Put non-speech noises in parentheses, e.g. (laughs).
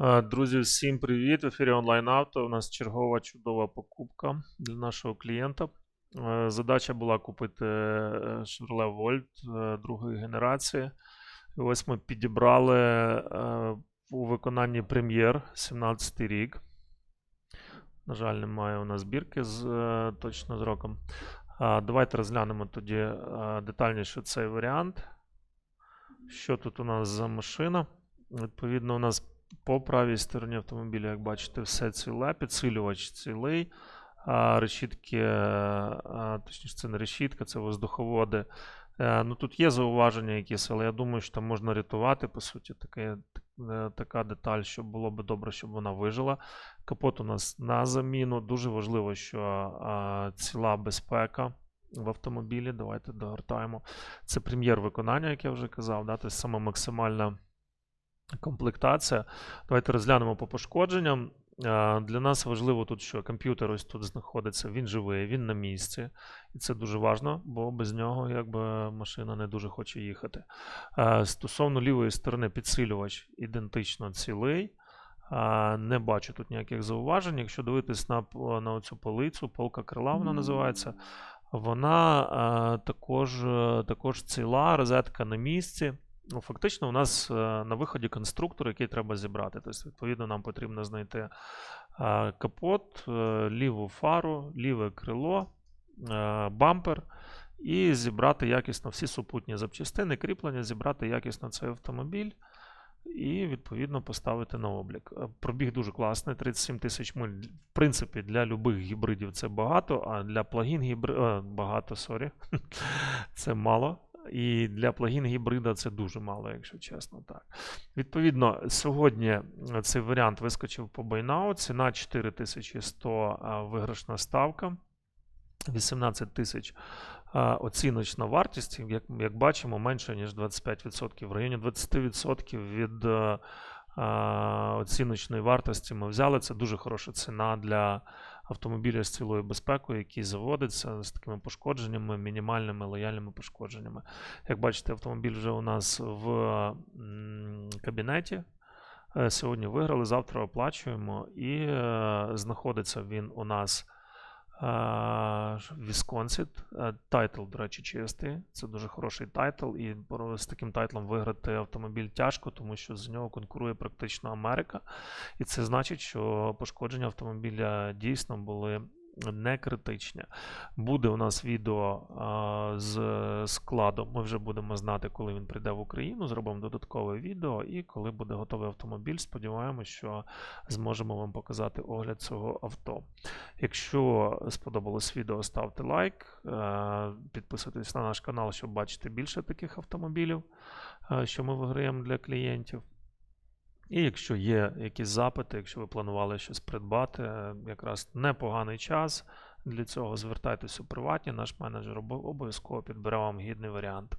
Е, Друзі, всім привіт! В ефірі онлайн авто. У нас чергова чудова покупка для нашого клієнта. Е, Задача була купити Chevrolet Volt е, другої генерації. І ось ми підібрали у виконанні прем'єр 17 рік. На жаль, немає у нас бірки з точно з роком. Давайте розглянемо тоді детальніше цей варіант. Що тут у нас за машина? Відповідно, у нас по правій стороні автомобіля, як бачите, все ціле, підсилювач цілий. Решітки, а, точніше, це не решітка, це воздуховоди. Е, Ну, тут є зауваження якісь, але я думаю, що там можна рятувати, по суті, таке, е, така деталь, що було би добре, щоб вона вижила. Капот у нас на заміну. Дуже важливо, що ціла безпека в автомобілі. Давайте догортаємо. Це прем'єр виконання, як я вже казав, да? тобто саме максимальна комплектація. Давайте розглянемо по пошкодженням. Для нас важливо тут, що комп'ютер ось тут знаходиться, він живий, він на місці. І це дуже важливо, бо без нього якби, машина не дуже хоче їхати. Стосовно лівої сторони, підсилювач ідентично цілий. Не бачу тут ніяких зауважень. Якщо дивитись на, на цю полицю, полка крила вона називається, вона також, е, також ціла, розетка на місці. Ну, фактично, у нас е, на виході конструктор, який треба зібрати. Тобто, відповідно, нам потрібно знайти е, капот, е, ліву фару, ліве крило, бампер і зібрати якісно всі супутні запчастини, кріплення, зібрати якісно цей автомобіль. І відповідно поставити на облік. Пробіг дуже класний, 37 тисяч миль. В принципі, для любих гібридів це багато, а для плагін гібридів багато, сорі. (laughs) це мало. І для плагін гібрида це дуже мало, якщо чесно. Так. Відповідно, сьогодні е, цей варіант вискочив по Байнау. Ціна 4100 виграшна ставка. 18 тисяч а, оціночна вартість, як, як бачимо, менше, ніж 25%. В районі 20% від е, а, оціночної вартості ми взяли. Це дуже хороша ціна для автомобіля з цілою безпекою, який заводиться з такими пошкодженнями, мінімальними лояльними пошкодженнями. Як бачите, автомобіль вже у нас в кабінеті. Е, Сьогодні виграли, завтра оплачуємо, і е, знаходиться він у нас Вісконсіт. Тайтл, до речі, чистий. Це дуже хороший тайтл. І з таким тайтлом виграти автомобіль тяжко, тому що з нього конкурує практично Америка. І це значить, що пошкодження автомобіля дійсно були не критичні. Буде у нас відео з складом. Ми вже будемо знати, коли він прийде в Україну. Зробимо додаткове відео, і коли буде готовий автомобіль, сподіваємося, що зможемо вам показати огляд цього авто. Якщо сподобалось відео, ставте лайк, е, підписуйтесь на наш канал, щоб бачити більше таких автомобілів, е, що ми виграємо для клієнтів. І якщо є якісь запити, якщо ви планували щось придбати, е, якраз непоганий час для цього, звертайтеся у приватні, наш менеджер обов'язково підбере вам гідний варіант.